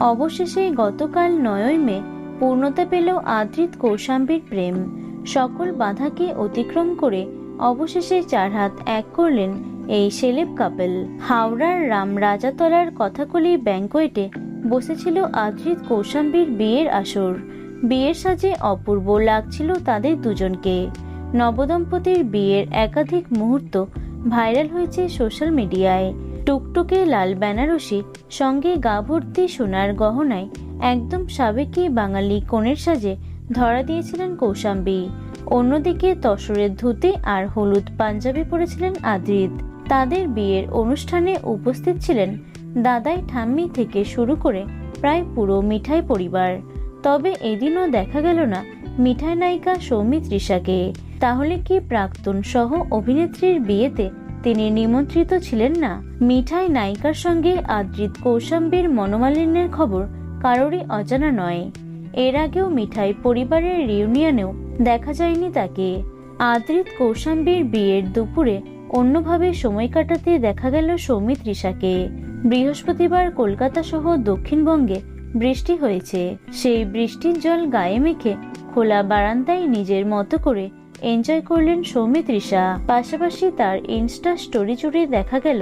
অবশেষে গতকাল নয়ই মে পূর্ণতা পেল আদ্রিত কৌশাম্বীর প্রেম। সকল বাধাকে অতিক্রম করে অবশেষে চার হাত এক করলেন এই সেলেব কাপেল। হাওড়ার রাম রাজাতলার কথাকলি ব্যাঙ্কোয়েটে বসেছিল আদ্রিত কৌশাম্বীর বিয়ের আসর। বিয়ের সাজে অপূর্ব লাগছিল তাদের দুজনকে। নবদম্পতির বিয়ের একাধিক মুহূর্ত ভাইরাল হয়েছে সোশ্যাল মিডিয়ায়। টুকটুকে লাল বেনারসি, সঙ্গে গা ভর্তি সোনার গহনায় একদম সাবেকি বাঙালি কনের সাজে ধরা দিয়েছিলেন কৌশাম্বী। অন্যদিকে তসরের ধুতি আর হলুদ পাঞ্জাবি পরেছিলেন আদ্রিত। তাদের বিয়ের অনুষ্ঠানে উপস্থিত ছিলেন দাদাই ঠাম্মি থেকে শুরু করে প্রায় পুরো মিঠাই পরিবার। তবে এদিনও দেখা গেল না মিঠাই নায়িকা সৌমিত্রিষাকে। তাহলে কি প্রাক্তন সহ অভিনেত্রীর বিয়েতে তিনি নিমন্ত্রিত ছিলেন না। মিঠাই নায়িকার সঙ্গে আদ্রিত কৌশাম্বীর মনোমালিন্যের খবর কারোরই অজানা নয়। এর আগেও মিঠাই পরিবারের রিউনিয়নেও দেখা যায়নি তাকে। আদ্রিত কৌশাম্বীর বিয়ের দুপুরে অন্যভাবে সময় কাটাতে দেখা গেল সৌমিত্রিষাকে বৃহস্পতিবার কলকাতা সহ দক্ষিণবঙ্গে বৃষ্টি হয়েছে। সেই বৃষ্টির জল গায়ে মেখে খোলা বারান্দায় নিজের মতো করে এনজয় করলেন সৌমিত্রিষা পাশাপাশি তার ইনস্টা স্টোরি জুড়ে দেখা গেল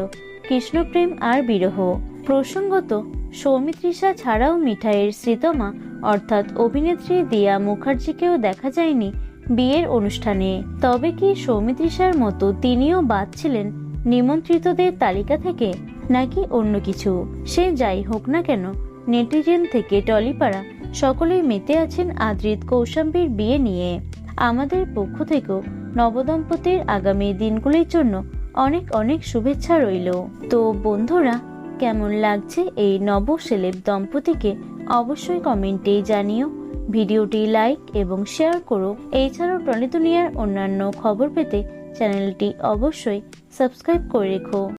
কৃষ্ণপ্রেম আর বিরহ। প্রসঙ্গত সৌমিত্রিষা ছাড়াও মিঠাইয়ের শ্রীতমা, অর্থাৎ অভিনেত্রী দিয়া মুখার্জিকেও দেখা যায়নি বিয়ের অনুষ্ঠানে। তবে কি সৌমিত্রিষার মতো তিনিও বাদ ছিলেন নিমন্ত্রিতদের তালিকা থেকে, নাকি অন্য কিছু? সে যাই হোক না কেন, নেটিজেন থেকে টলিপাড়া সকলেই মেতে আছেন আদ্রিত কৌশাম্বীর বিয়ে নিয়ে। আমাদের পক্ষ থেকেও নবদম্পতির আগামী দিনগুলির জন্য অনেক অনেক শুভেচ্ছা রইল। তো বন্ধুরা, কেমন লাগছে এই নব সেলেব দম্পতিকে অবশ্যই কমেন্টে জানিও। ভিডিওটি লাইক এবং শেয়ার করো। এছাড়াও টনি দুনিয়ার অন্যান্য খবর পেতে চ্যানেলটি অবশ্যই সাবস্ক্রাইব করে রেখো।